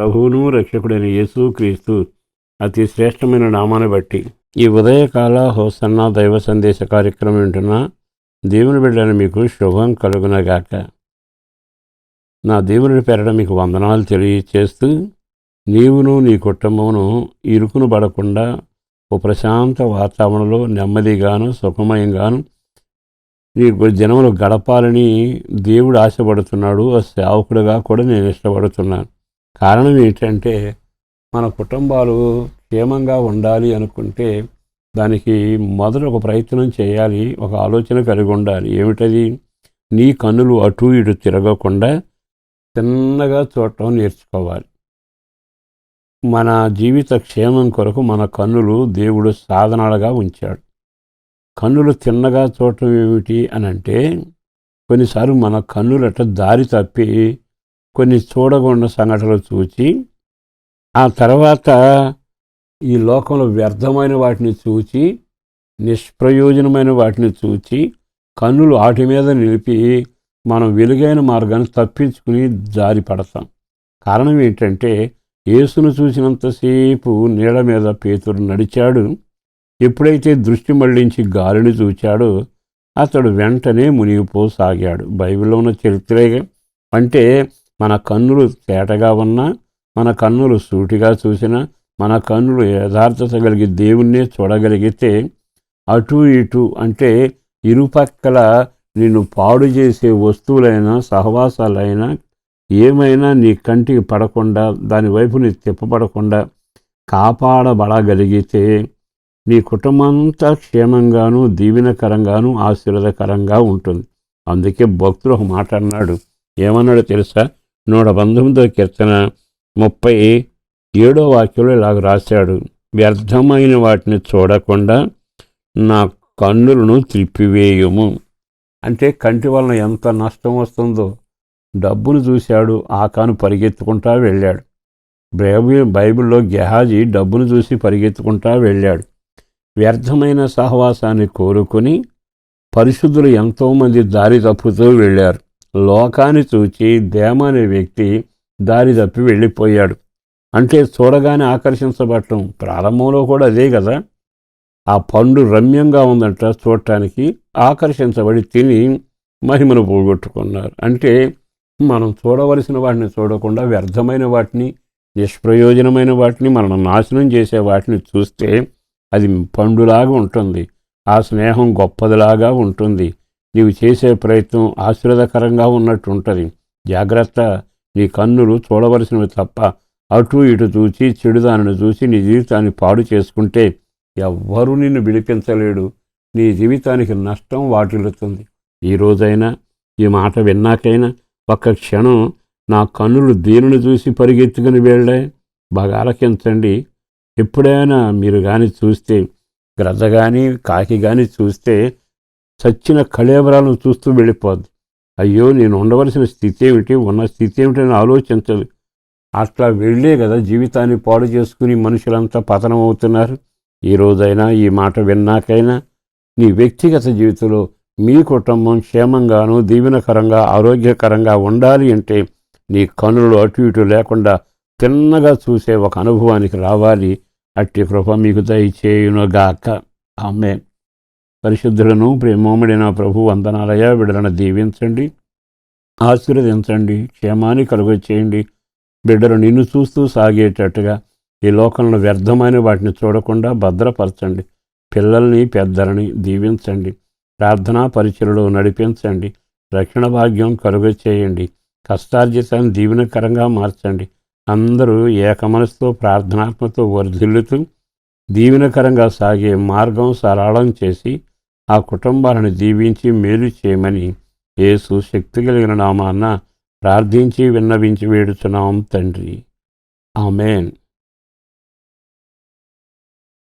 ప్రభువును రక్షకుడైన యేసు క్రీస్తు అతి శ్రేష్టమైన నామాన్ని బట్టి ఈ ఉదయకాల హోసన్న దైవ సందేశ కార్యక్రమం వింటున్న దేవుని బిడ్డను మీకు శుభం కలుగునగాక. నా దేవుని పేరడం మీకు వందనాలు తెలియచేస్తూ నీవును నీ కుటుంబమును ఇరుకును పడకుండా ఓ ప్రశాంత వాతావరణంలో నెమ్మదిగాను సుఖమయంగాను నీ జనములు గడపాలని దేవుడు ఆశపడుతున్నాడు ఆ సేవకుడుగా కూడా నేను ఇష్టపడుతున్నాను. కారణం ఏంటంటే మన కుటుంబాలు క్షేమంగా ఉండాలి అనుకుంటే దానికి మొదట ఒక ప్రయత్నం చేయాలి ఒక ఆలోచన కలిగి ఉండాలి. ఏమిటది? నీ కన్నులు అటు ఇటు తిరగకుండా చిన్నగా చూడటం నేర్చుకోవాలి. మన జీవిత క్షేమం కొరకు మన కన్నులు దేవుడు సాధనాలుగా ఉంచాడు. కన్నులు తిన్నగా చూడటం ఏమిటి అని అంటే కొన్నిసార్లు మన కన్నులట దారి తప్పి కొన్ని చూడకుండా సంఘటనలు చూచి ఆ తర్వాత ఈ లోకంలో వ్యర్థమైన వాటిని చూచి నిష్ప్రయోజనమైన వాటిని చూచి కన్నులు వాటి మీద నిలిపి మనం వెలుగైన మార్గాన్ని తప్పించుకుని జారి పడతాం. కారణం ఏంటంటే యేసును చూసినంతసేపు నీడ మీద పేతురు నడిచాడు. ఎప్పుడైతే దృష్టి మళ్ళించి గాలిని చూచాడో అతడు వెంటనే మునిగిపోసాగాడు. బైబిల్లో ఉన్న చరిత్రే అంటే మన కన్నులు తేటగా ఉన్నా మన కన్నులు సూటిగా చూసినా మన కన్నులు యథార్థత కలిగి దేవుణ్ణే చూడగలిగితే అటు ఇటు అంటే ఇరుపక్కల నిన్ను పాడు చేసే వస్తువులైనా సహవాసాలైనా ఏమైనా నీ కంటికి పడకుండా దాని నీ తిప్పపడకుండా కాపాడబడగలిగితే నీ కుటుంబంతా క్షేమంగాను దీవెనకరంగాను ఆశీర్వదకరంగా ఉంటుంది. అందుకే భక్తులు ఒక మాట అన్నాడు. ఏమన్నాడు తెలుసా? నూట పంతొమ్మిదో కీర్తన ముప్పై ఏడో వాక్యంలో ఇలాగ రాశాడు. వ్యర్థమైన వాటిని చూడకుండా నా కన్నులను త్రిప్పివేయము. అంటే కంటి వలన ఎంత నష్టం వస్తుందో. డబ్బును చూశాడు ఆకాను పరిగెత్తుకుంటా వెళ్ళాడు. బైబిల్ బైబిల్లో గెహాజీ డబ్బును చూసి పరిగెత్తుకుంటా వెళ్ళాడు. వ్యర్థమైన సహవాసాన్ని కోరుకుని పరిశుద్ధులు ఎంతోమంది దారి తప్పుతూ వెళ్ళారు. లోకాన్ని చూచి దేమ అనే వ్యక్తి దారి తప్పి వెళ్ళిపోయాడు. అంటే చూడగానే ఆకర్షించబడటం ప్రారంభంలో కూడా అదే కదా? ఆ పండు రమ్యంగా ఉందంట చూడటానికి ఆకర్షించబడి తిని మహిమను పోగొట్టుకున్నారు. అంటే మనం చూడవలసిన వాటిని చూడకుండా వ్యర్థమైన వాటిని నిష్ప్రయోజనమైన వాటిని మనం నాశనం చేసే వాటిని చూస్తే అది పండులాగా ఉంటుంది. ఆ స్నేహం గొప్పదిలాగా ఉంటుంది. నీవు చేసే ప్రయత్నం ఆశ్రదకరంగా ఉన్నట్టు ఉంటుంది జాగ్రత్త. నీ కన్నులు చూడవలసినవి తప్ప అటు ఇటు చూసి చెడుదానిని చూసి నీ జీవితాన్ని పాడు చేసుకుంటే ఎవ్వరూ నిన్ను విడిపించలేడు. నీ జీవితానికి నష్టం వాటిల్లుతుంది. ఈ రోజైనా ఈ మాట విన్నాకైనా ఒక్క క్షణం నా కన్నులు దీనిని చూసి పరిగెత్తుకుని వెళ్ళే బాగా ఆలకించండి ఎప్పుడైనా మీరు కానీ చూస్తే గ్రద్ద కానీ కాకి కానీ చూస్తే చచ్చిన కళేబరాలను చూస్తూ వెళ్ళిపోద్ది. అయ్యో నేను ఉండవలసిన స్థితి ఏమిటి? ఉన్న స్థితి ఏమిటని ఆలోచించదు. అట్లా వెళ్ళే కదా జీవితాన్ని పాడు చేసుకుని మనుషులంతా పతనం అవుతున్నారు. ఈ రోజైనా ఈ మాట విన్నాకైనా నీ వ్యక్తిగత జీవితంలో మీ కుటుంబం క్షేమంగాను దీవెనకరంగా ఆరోగ్యకరంగా ఉండాలి అంటే నీ కనులు అటు ఇటు లేకుండా తిన్నగా చూసే ఒక అనుభవానికి రావాలి. అట్టి కృప మీకు దయచేయునుగాక. ఆమె పరిశుద్ధులను ప్రేమోమడిన ప్రభు వందనాలయ బిడ్డలను దీవించండి. ఆశీర్వదించండి. క్షేమాన్ని కలుగ చేయండి. బిడ్డలు నిన్ను చూస్తూ సాగేటట్టుగా ఈ లోకంలో వ్యర్థమైన వాటిని చూడకుండా భద్రపరచండి. పిల్లల్ని పెద్దలని దీవించండి. ప్రార్థనా పరిచయలో నడిపించండి. రక్షణ భాగ్యం కలుగ చేయండి. కష్టార్జితాన్ని దీవెనకరంగా మార్చండి. అందరూ ఏకమనసుతో ప్రార్థనాత్మతో వర్ధిల్లుతూ దీవెనకరంగా సాగే మార్గం సరళం చేసి ఆ కుటుంబాలను దీవించి మేలు చేయమని యేసు శక్తి కలిగిన నామాన్న ప్రార్థించి విన్నవించి వేడుచున్నాం తండ్రి. ఆమెన్.